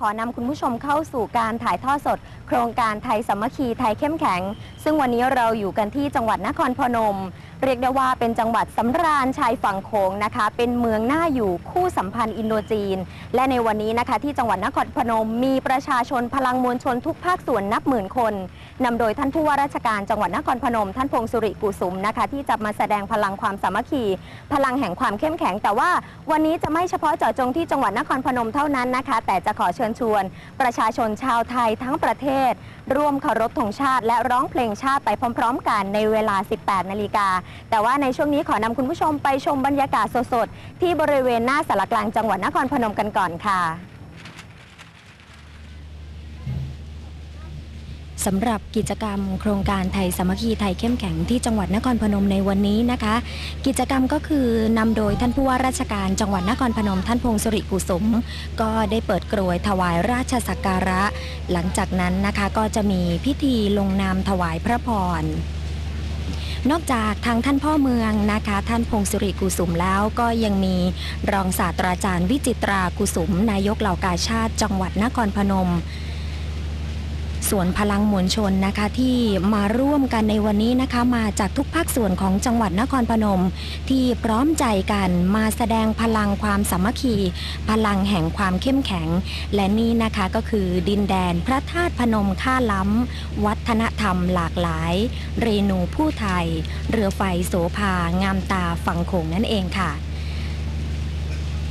ขอนำคุณผู้ชมเข้าสู่การถ่ายทอดสด โครงการไทยสามัคคีไทยเข้มแข็ง ซึ่งวันนี้เราอยู่กันที่จังหวัดนครพนมเรียกได้ว่าเป็นจังหวัดสำราญชายฝั่งโขงนะคะ เป็นเมืองน่าอยู่คู่สัมพันธ์อินโดจีน และในวันนี้นะคะ ที่จังหวัดนครพนมมีประชาชนพลังมวลชนทุกภาคส่วนนับหมื่นคนนำโดยท่านผู้ว่าราชการจังหวัดนครพนม ท่านพงสุริกุสุมนะคะ ที่จะมาแสดงพลังความสามัคคี พลังแห่งความเข้มแข็ง แต่ว่าวันนี้จะไม่เฉพาะเจาะจงที่จังหวัดนครพนมเท่านั้นนะคะ แต่จะขอเชิญชวน ประชาชนชาวไทยทั้งประเทศร่วมเคารพธงชาติ และร้องเพลงชาติไปพร้อม ๆ กันในเวลา 18 นาฬิกา แต่ว่าในช่วงนี้ขอนำคุณผู้ชมไปชมบรรยากาศสดๆ ที่บริเวณหน้าสารกลางจังหวัดนครพนมกันก่อนค่ะ สำหรับกิจกรรมโครงการไทยสามัคคีไทยเข้มแข็งที่จังหวัดนครพนมในวันนี้นะคะ กิจกรรมก็คือนำโดยท่านผู้ว่าราชการจังหวัดนครพนมท่านพงศริกุสม ก็ได้เปิดกรวยถวายราชสักการะ หลังจากนั้นนะคะก็จะมีพิธีลงนามถวายพระพรนอกจากทางท่านพ่อเมืองนะคะ ท่านพงศิริกุสุมแล้วก็ยังมีรองศาสตราจารย์วิจิตรากุสุม นายกเหล่ากาชาติจังหวัดนครพนม ส่วนพลังมวลชนนะคะที่มาร่วมกันในวันนี้นะคะ มาจากทุกภาคส่วนของจังหวัดนครพนม ที่พร้อมใจกันมาแสดงพลังความสามัคคี พลังแห่งความเข้มแข็ง และนี่นะคะก็คือดินแดนพระธาตุพนมค่าล้ำ วัฒนธรรมหลากหลาย เรนูผู้ไทย เรือไฟโสภางามตาฝั่งโขงนั่นเองค่ะ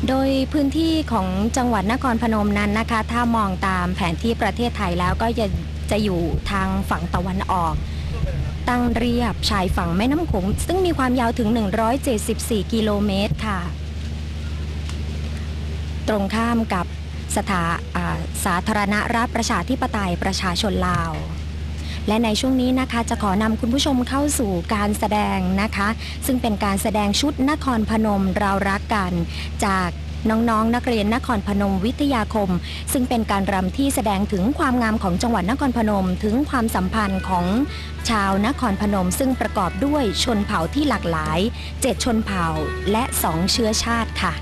โดยพื้นที่ของจังหวัดนครพนมนั้นนะคะ ถ้ามองตามแผนที่ประเทศไทยแล้วก็จะจะอยู่ทางฝั่งตะวันออก ตั้งเรียบชายฝั่งแม่น้ำโขงซึ่งมีความยาวถึง 174 กิโลเมตรค่ะ ตรงข้ามกับสถาาสาธารณรัฐประชาธิปไตยประชาชนลาว และในช่วงนี้นะคะจะขอนำคุณผู้ชมเข้าสู่การแสดงนะคะ ซึ่งเป็นการแสดงชุดนครพนมเรารักกัน จากน้องๆนนักเรียนนครพนมวิทยาคม ซึ่งเป็นการรำที่แสดงถึงความงามของจังหวัดนครพนมถึงความสัมพันธ์ของชาวนครพนม ซึ่งประกอบด้วยชนเผ่าที่หลากหลาย 7 ชนเผ่าและ 2 เชื้อชาติค่ะ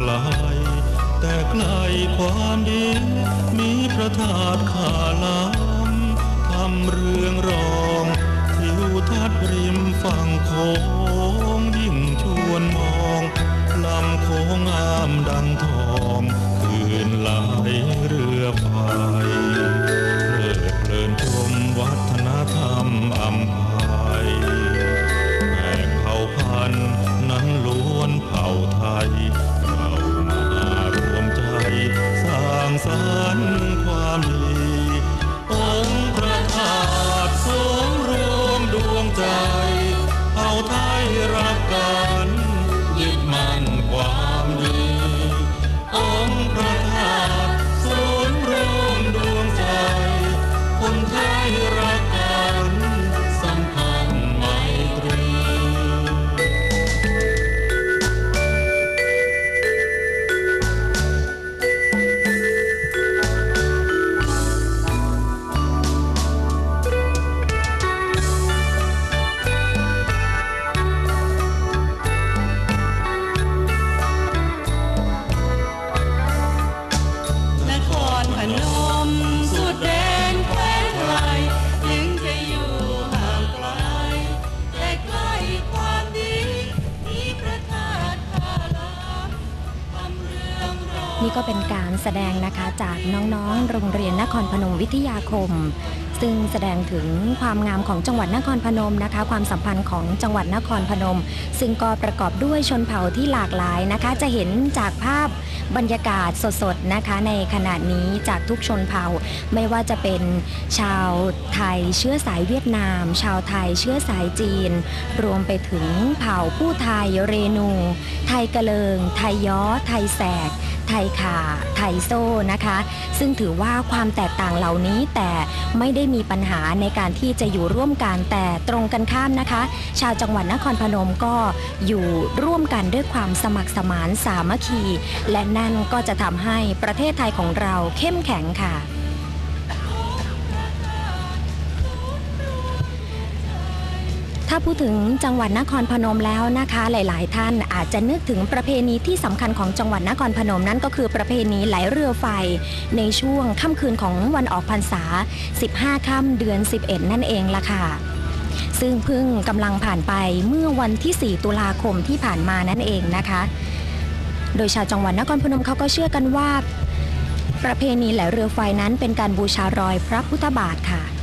ไกล แต่ใกลความดี มีพระธาตุขาล้ำทำเรื่องรองทิวทัศน์ริมฝั่งโขงยิ่งชวนมองลำโขงงามดังทอง คืนไหลเรือไฟ ก็เป็นการแสดงนะคะจากน้องๆ โรงเรียนนครพนมวิทยาคม ซึ่งแสดงถึงความงามของจังหวัดนครพนมนะคะ ความสัมพันธ์ของจังหวัดนครพนม ซึ่งก็ประกอบด้วยชนเผ่าที่หลากหลายนะคะ จะเห็นจากภาพบรรยากาศสดๆนะคะในขณะนี้จากทุกชนเผ่า ไม่ว่าจะเป็นชาวไทยเชื้อสายเวียดนาม ชาวไทยเชื้อสายจีน รวมไปถึงเผ่าผู้ไทยเรนู ไทยกะเลิง ไทยย้อ ไทยแสก ไทยขาไทยโซ่นะคะ ซึ่งถือว่าความแตกต่างเหล่านี้แต่ไม่ได้มีปัญหาในการที่จะอยู่ร่วมกันแต่ตรงกันข้ามนะคะ ชาวจังหวัดนครพนมก็อยู่ร่วมกันด้วยความสมัครสมานสามัคคี และนั่นก็จะทำให้ประเทศไทยของเราเข้มแข็งค่ะ ถ้าพูดถึงจังหวัดนครพนมแล้วนะคะ หลาย ๆ ท่านอาจจะนึกถึงประเพณีที่สำคัญของจังหวัดนครพนมนั่นก็คือประเพณีไหลเรือไฟ ในช่วงค่ำคืนของวันออกพรรษา 15 ค่ำเดือน 11 นั่นเองล่ะค่ะซึ่งเพิ่งกำลังผ่านไปเมื่อวันที่ 4 ตุลาคมที่ผ่านมานั่นเองนะคะ โดยชาวจังหวัดนครพนมเขาก็เชื่อกันว่า ประเพณีไหลเรือไฟนั้นเป็นการบูชารอยพระพุทธบาทค่ะ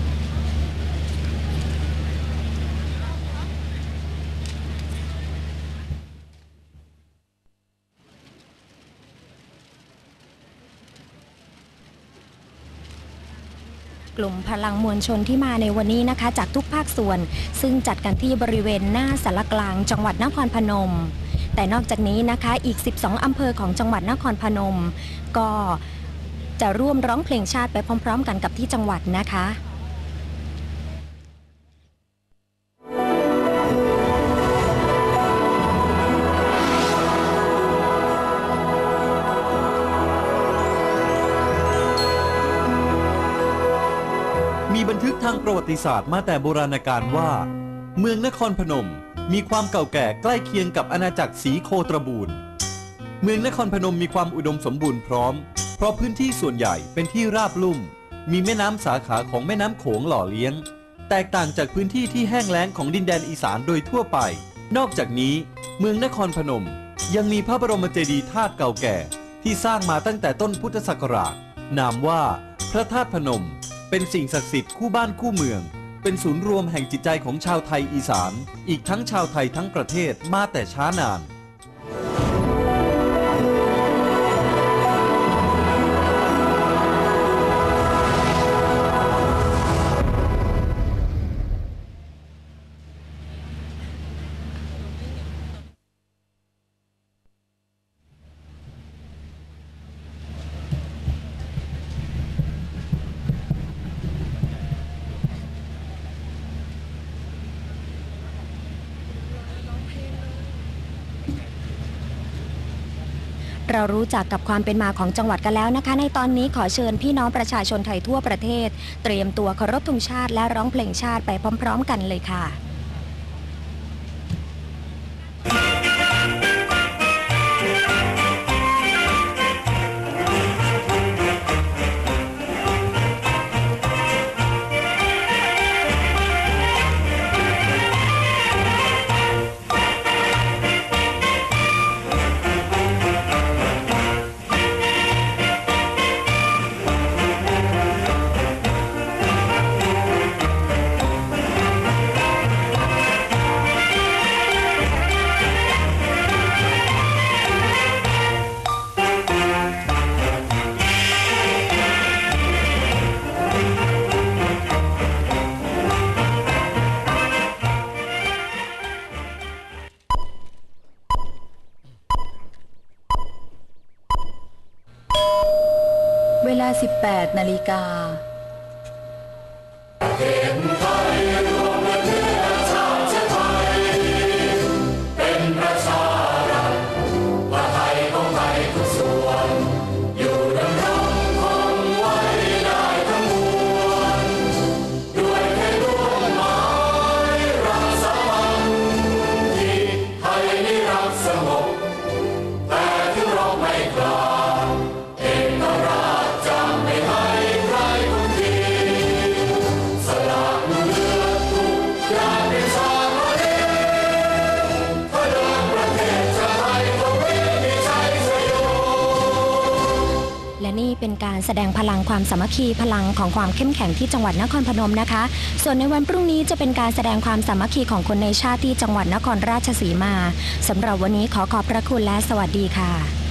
กลุ่มพลังมวลชนที่มาในวันนี้นะคะ จากทุกภาคส่วน ซึ่งจัดกันที่บริเวณหน้าสารกลาง จังหวัดนครพนม แต่นอกจากนี้นะคะอีก 12 อำเภอของจังหวัดนครพนม ก็จะร่วมร้องเพลงชาติไปพร้อม ๆ กันกับที่จังหวัดนะคะ ทึกทางประวัติศาสตร์มาแต่โบราณกาลว่า เมืองนครพนมมีความเก่าแก่ใกล้เคียงกับอาณาจักรสีโคตรบูรณ์ เมืองนครพนมมีความอุดมสมบูรณ์พร้อม เพราะพื้นที่ส่วนใหญ่เป็นที่ราบลุ่ม มีแม่น้ำสาขาของแม่น้ำโขงหล่อเลี้ยง แตกต่างจากพื้นที่ที่แห้งแล้งของดินแดนอีสานโดยทั่วไป นอกจากนี้ เมืองนครพนม ยังมีพระบรมเจดีย์ธาตุเก่าแก่ ที่สร้างมาตั้งแต่ต้นพุทธศักราช นามว่า พระธาตุพนม เป็นสิ่งศักดิ์สิทธิ์คู่บ้านคู่เมือง เป็นศูนย์รวมแห่งจิตใจของชาวไทยอีสาน อีกทั้งชาวไทยทั้งประเทศมาแต่ช้านาน เรารู้จักกับความเป็นมาของจังหวัดกันแล้วนะคะ ในตอนนี้ขอเชิญพี่น้องประชาชนไทยทั่วประเทศ เตรียมตัวเคารพธงชาติและร้องเพลงชาติไปพร้อม ๆ กันเลยค่ะ 18นาฬิกา เป็นการแสดงพลังความสามัคคีพลังของความเข้มแข็งที่จังหวัดนครพนมนะคะ ส่วนในวันพรุ่งนี้จะเป็นการแสดงความสามัคคีของคนในชาติที่จังหวัดนครราชสีมาสำหรับวันนี้ขอขอบพระคุณและสวัสดีค่ะ